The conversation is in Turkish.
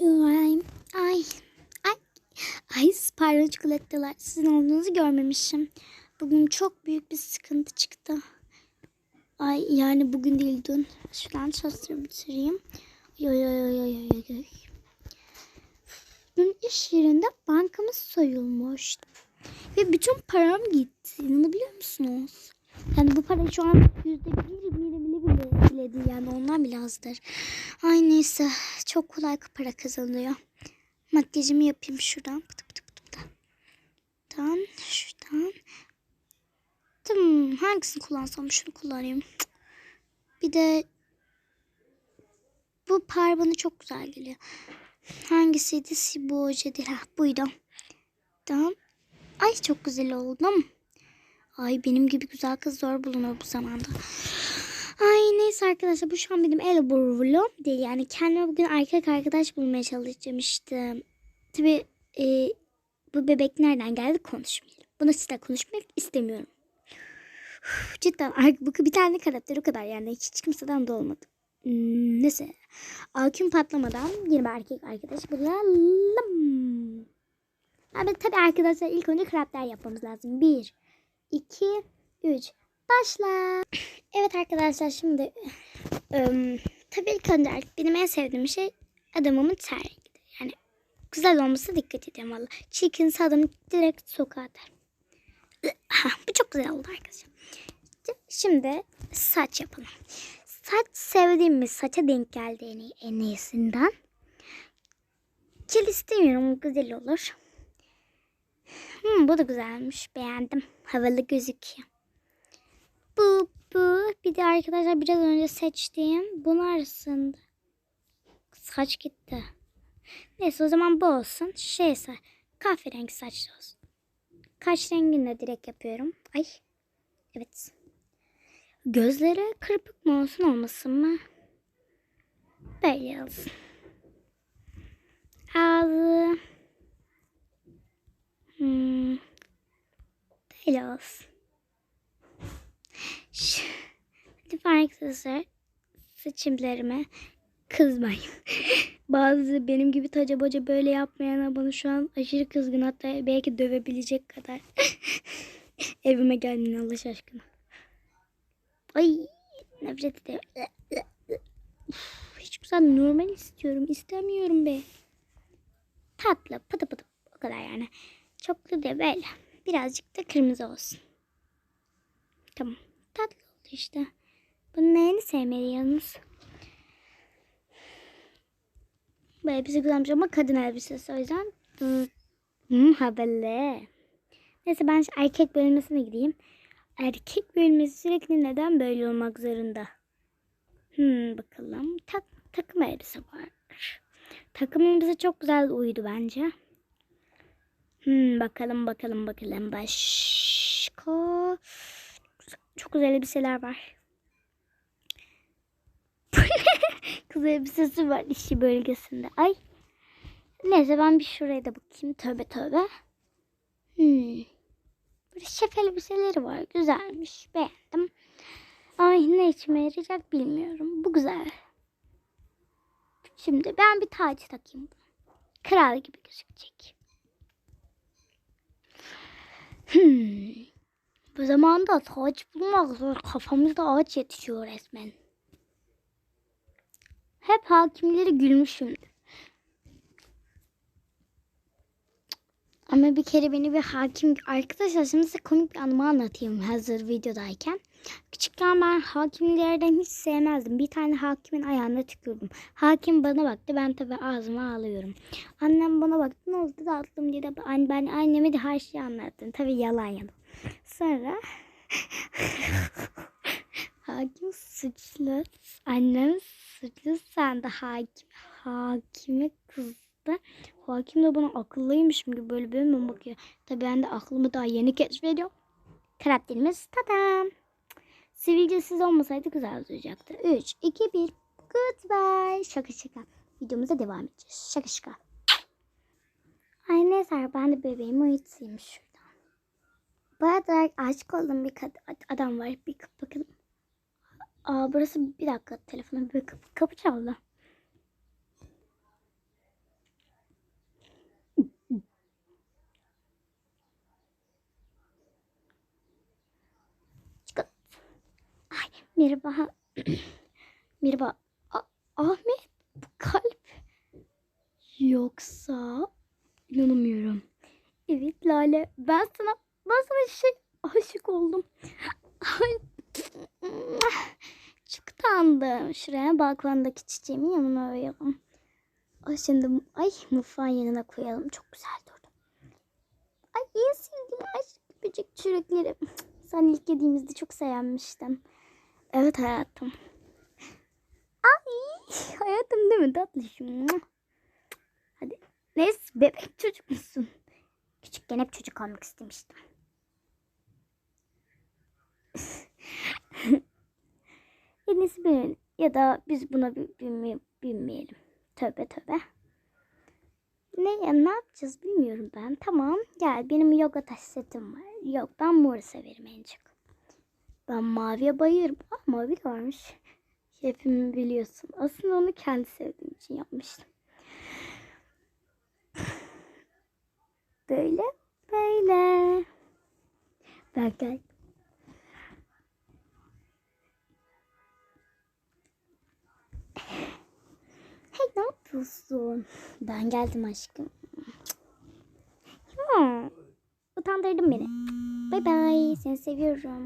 Ay, ay, ay, ay pardon çikolatalar. Sizin olduğunuzu görmemişim. Bugün çok büyük bir sıkıntı çıktı. Ay yani bugün değil dün. Şuradan çalıştırıp bitireyim. Yoy yoy yoy yoy yoy yoy. Dün iş yerinde bankamız soyulmuş. Ve bütün param gitti. İnanabiliyor musunuz? Yani bu para şu an yüzde bir bile bile bile bile değil yani ondan bile azdır. Ay neyse çok kolay para kazanılıyor. Makyajımı yapayım şuradan. Pıtı pıtı pıtı pıtı. Şuradan şuradan. Tamam hangisini kullansam şunu kullanayım. Bir de bu par bana çok güzel geliyor. Hangisiydi? Bu oje değil. Ha, buydu. Tamam. Ay çok güzel oldum. Ay benim gibi güzel kız zor bulunur bu zamanda. Ay neyse arkadaşlar bu şu an benim el vlog değil. Yani kendime bugün erkek arkadaş bulmaya işte. Tabi e, bu bebek nereden geldi konuşmayalım. Bunu sizle konuşmak istemiyorum. Uf, cidden bu bir tane karakter o kadar yani hiç kimseden de olmadı. Hmm, neyse. Aküm patlamadan yeni bir erkek arkadaş bulalım. Abi tabii arkadaşlar ilk önce karakter yapmamız lazım. Bir, 2, 3. Başla. Evet arkadaşlar şimdi ım, tabii ilk önce benim en sevdiğim şey adamımın ter rengidir. Yani güzel olması dikkat ediyorum valla. Çirkinse adamı direkt sokağa atar. Bu çok güzel oldu arkadaşlar. Şimdi saç yapalım. Saç sevdiğim bir saça denk geldi en, iyi, en iyisinden. Kil istemiyorum güzel olur. Hmm, bu da güzelmiş. Beğendim. Havalı gözüküyor. Bu bu. Bir de arkadaşlar biraz önce seçtiğim bunun arasında. Saç gitti. Neyse o zaman bu olsun. Şeyse kahverengi saçlı olsun. Kaş rengini de direkt yapıyorum. Ay. Evet. Gözleri kırpık mı olsun olmasın mı? Böyle olsun. Ağzı Hmm. Böyle olsun. Lütfen arkadaşlar seçimlerime kızmayın. Bazı benim gibi taca böyle yapmayana bana şu an aşırı kızgın hatta belki dövebilecek kadar. Evime geldin Allah aşkına. Ay nefret ediyorum. Hiç güzel normal istiyorum. İstemiyorum be. Tatlı pıtı pıtı o kadar yani. Çoklu da böyle. Birazcık da kırmızı olsun. Tamam. Tatlı oldu işte. Bunun neyini sevmedi yalnız. Bu elbise güzelmiş ama kadın elbisesi o yüzden. Hmm, haberle. Neyse ben erkek bölmesine gideyim. Erkek bölmesi sürekli neden böyle olmak zorunda? Hmm, bakalım. Tak, takım elbise var. Takım elbise çok güzel uydu bence. Hmm, bakalım bakalım bakalım başka. Çok güzel elbiseler var. Kız elbisesi var işi bölgesinde. Ay. Neyse ben bir şuraya da bakayım. Tövbe tövbe. Hmm. Böyle şef elbiseleri var. Güzelmiş. Beğendim. Ay ne içime yarayacak bilmiyorum. Bu güzel. Şimdi ben bir taç takayım. Kral gibi gözükecek. Hmm. Bu zamanda ağaç bulmak zor. Kafamızda ağaç yetişiyor resmen. Hep hakimleri gülmüşümdür. Ama bir kere beni bir hakim... Arkadaşlar şimdi size komik bir anımı anlatayım hazır videodayken. Küçükken ben hakimlerden hiç sevmezdim. Bir tane hakimin ayağına tükürdüm. Hakim bana baktı. Ben tabii ağzıma ağlıyorum. Annem bana baktı. Ne oldu tatlım diye de ben, ben anneme de her şeyi anlattım. Tabii yalan yalan. Sonra hakim suçlu. Annem suçlu. Sen de hakim. Hakime kızdı. Hakim de bana akıllıymışım gibi böyle böyle bakıyor. Tabii ben de aklımı daha yeni keşfediyorum. Karakterimiz tadam. Sivilcesiz olmasaydı güzel olacaktı. 3, 2, 1. Goodbye. Şaka şaka. Videomuza devam edeceğiz. Şaka şaka. Ay neyse ben de bebeğimi uyutayım şuradan. Bu arada aşık olduğum bir adam var. Bir bakalım. Aa burası bir dakika telefonum bir kapı, kapı çaldı. Çıkın. Ay merhaba. merhaba. Ahmet bu kalp. Yoksa inanamıyorum. Evet Lale ben sana ben sana şey aşık oldum. Utandım. Şuraya balkondaki çiçeğimi yanıma koyalım. Ay şimdi ay mutfağın yanına koyalım. Çok güzel durdu. Ay en sevdiğim aşk böcek çürükleri. Sen ilk yediğimizde çok sevmiştim. Evet hayatım. Ay hayatım değil mi tatlışım? Hadi. Neyse bebek çocuk musun? Küçükken hep çocuk olmak istemiştim. İyisi benim. Ya da biz buna bi- binme- binmeyelim. Tövbe tövbe. Ne, ya, ne yapacağız bilmiyorum ben. Tamam gel benim yoga taş var. Yok ben mor severim en çok. Ben maviye bayılırım. Aa, mavi de varmış. Şefimi biliyorsun. Aslında onu kendi sevdiğim için yapmıştım. Böyle böyle. Ben gel. Yapıyorsun? Ben geldim aşkım. Ya, utandırdın beni. Bay bay. Seni seviyorum.